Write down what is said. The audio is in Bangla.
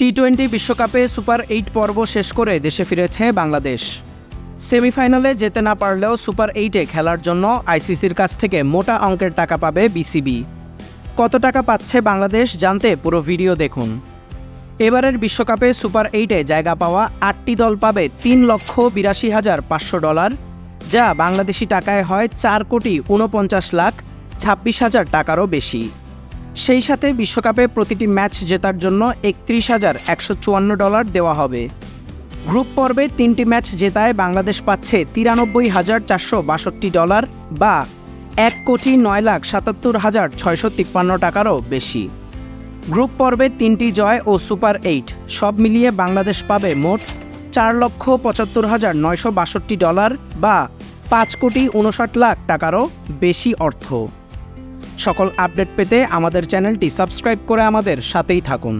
টি টোয়েন্টি বিশ্বকাপে সুপার এইট পর্ব শেষ করে দেশে ফিরেছে বাংলাদেশ। সেমিফাইনালে যেতে না পারলেও সুপার এইটে খেলার জন্য আইসিসির কাছ থেকে মোটা অঙ্কের টাকা পাবে বিসিবি। কত টাকা পাচ্ছে বাংলাদেশ জানতে পুরো ভিডিও দেখুন। এবারের বিশ্বকাপে সুপার এইটে জায়গা পাওয়া আটটি দল পাবে তিন লক্ষ বিরাশি হাজার পাঁচশো ডলার, যা বাংলাদেশি টাকায় হয় চার কোটি উনপঞ্চাশ লাখ ছাব্বিশ হাজার টাকারও বেশি। সেই সাথে বিশ্বকাপে প্রতিটি ম্যাচ জেতার জন্য একত্রিশ হাজার একশো চুয়ান্ন ডলার দেওয়া হবে। গ্রুপ পর্বে তিনটি ম্যাচ জেতায় বাংলাদেশ পাচ্ছে তিরানব্বই হাজার চারশো বাষট্টি ডলার বা এক কোটি নয় লাখ সাতাত্তর হাজার ছয়শো তিপ্পান্ন টাকারও বেশি। গ্রুপ পর্বে তিনটি জয় ও সুপার এইট সব মিলিয়ে বাংলাদেশ পাবে মোট চার লক্ষ পঁচাত্তর হাজার নয়শো বাষট্টি ডলার বা পাঁচ কোটি উনষাট লাখ টাকারও বেশি অর্থ। সকল আপডেট পেতে আমাদের চ্যানেলটি সাবস্ক্রাইব করে আমাদের সাথেই থাকুন।